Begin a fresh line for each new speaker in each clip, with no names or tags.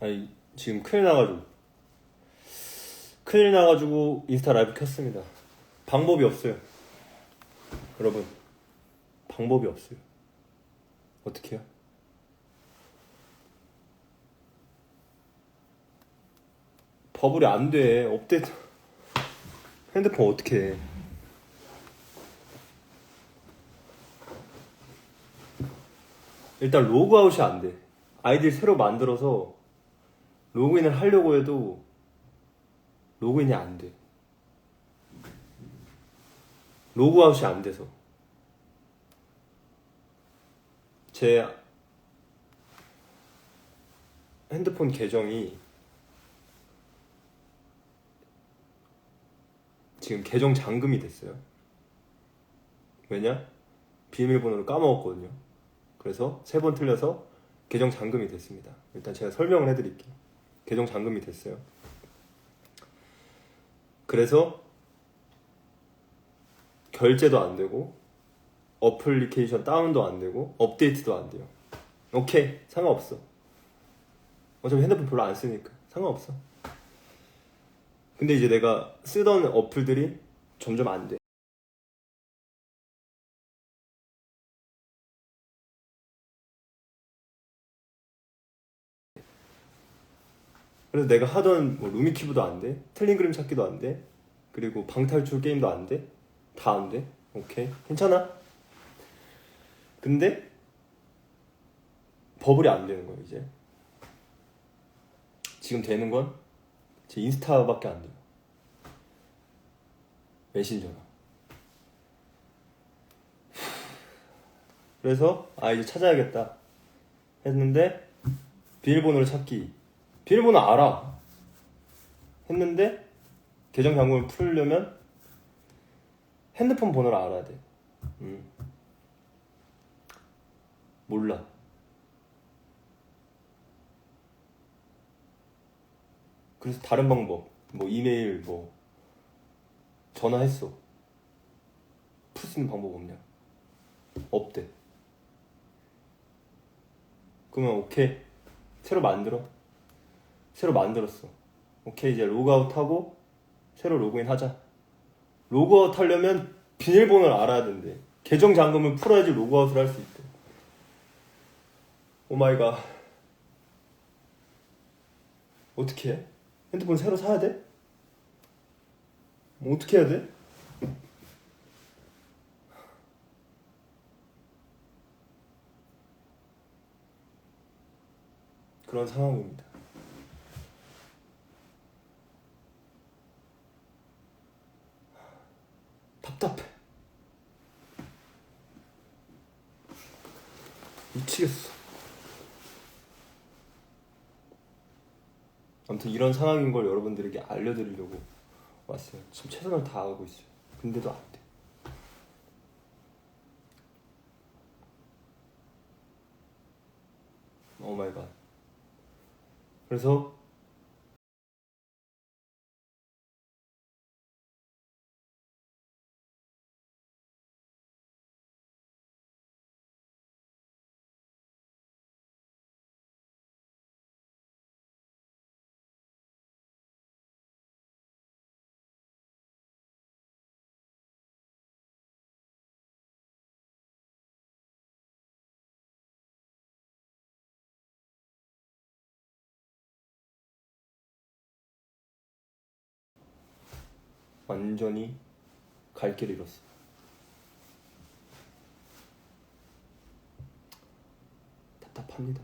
아니 지금 큰일 나가지고 큰일 나가지고 인스타 라이브 켰습니다. 방법이 없어요. 여러분 방법이 없어요. 어떻게 해요? 버블이 안 돼. 업데이트 핸드폰 어떻게 해? 일단 로그아웃이 안 돼. 아이디를 새로 만들어서 로그인을 하려고 해도 로그인이 안 돼. 로그아웃이 안 돼서. 제 핸드폰 계정이 지금 계정 잠금이 됐어요. 왜냐? 비밀번호를 까먹었거든요. 그래서 세 번 틀려서 계정 잠금이 됐습니다. 일단 제가 설명을 해드릴게요. 계정 잠금이 됐어요. 그래서 결제도 안 되고 어플리케이션 다운도 안 되고 업데이트도 안 돼요. 오케이 상관없어. 어차피 핸드폰 별로 안 쓰니까 상관없어. 근데 이제 내가 쓰던 어플들이 점점 안 돼. 그래서 내가 하던 뭐 루미큐브도 안 돼, 틀린 그림 찾기도 안 돼, 그리고 방탈출 게임도 안 돼, 다 안 돼. 오케이, 괜찮아. 근데 버블이 안 되는 거예요 이제. 지금 되는 건 제 인스타밖에 안 돼요. 메신저가. 그래서 아 이제 찾아야겠다 했는데 비밀번호를 찾기 비밀번호 알아. 했는데 계정 잠금을 풀려면 핸드폰 번호를 알아야 돼. 음. 몰라. 그래서 다른 방법 뭐 이메일 뭐 전화했어. 풀 수 있는 방법 없냐? 없대. 그러면 오케이. 새로 만들어 새로 만들었어 오케이 이제 로그아웃하고 새로 로그인 하자 로그아웃 하려면 비밀번호를 알아야 된대 계정 잠금을 풀어야지 로그아웃을 할 수 있대 오마이갓 어떻게 해? 핸드폰 새로 사야 돼? 뭐 어떻게 해야 돼? 그런 상황입니다. 답답해. 미치겠어. 아무튼 이런 상황인 걸 여러분들에게 알려드리려고 왔어요. 지금 최선을 다하고 있어요. 근데도 안 돼. 오 마이 갓. 그래서 완전히 갈 길을 잃었어. 답답합니다.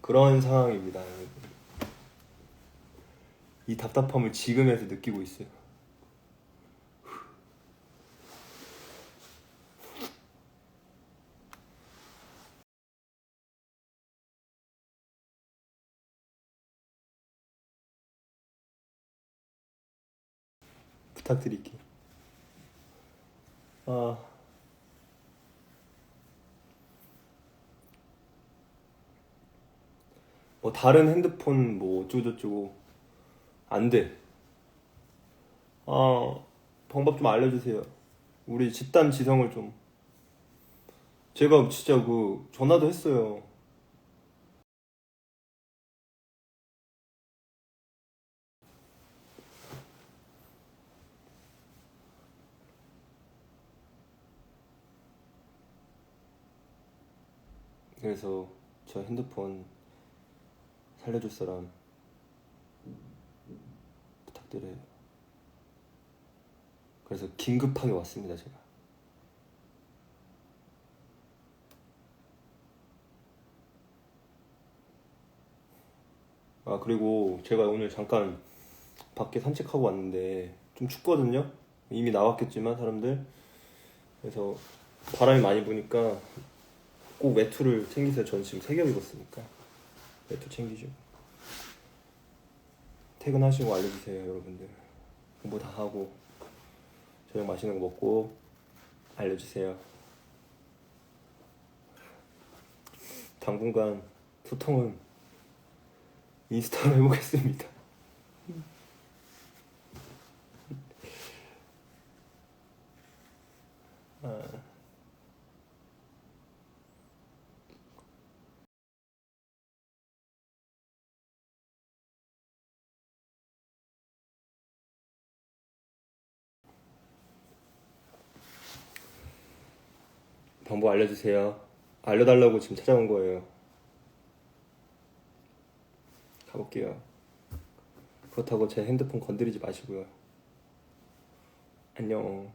그런 상황입니다. 이 답답함을 지금에서 느끼고 있어요. 부탁드릴게요. 아. 뭐 다른 핸드폰 뭐 어쩌고저쩌고 안 돼. 아 방법 좀 알려주세요. 우리 집단 지성을 좀. 제가 진짜 그 전화도 했어요. 그래서 저 핸드폰 살려줄 사람 부탁드려요. 그래서 긴급하게 왔습니다, 제가. 아, 그리고 제가 오늘 잠깐 밖에 산책하고 왔는데 좀 춥거든요? 이미 나왔겠지만, 사람들. 그래서 바람이 많이 부니까 꼭 외투를 챙기세요. 전 지금 세 겹 입었으니까. 외투 챙기시고. 퇴근하시고 알려주세요, 여러분들. 공부 다 하고, 저녁 맛있는 거 먹고, 알려주세요. 당분간 소통은 인스타로 해보겠습니다. 아. 방법 알려주세요. 알려달라고 지금 찾아온 거예요. 가볼게요. 그렇다고 제 핸드폰 건드리지 마시고요. 안녕.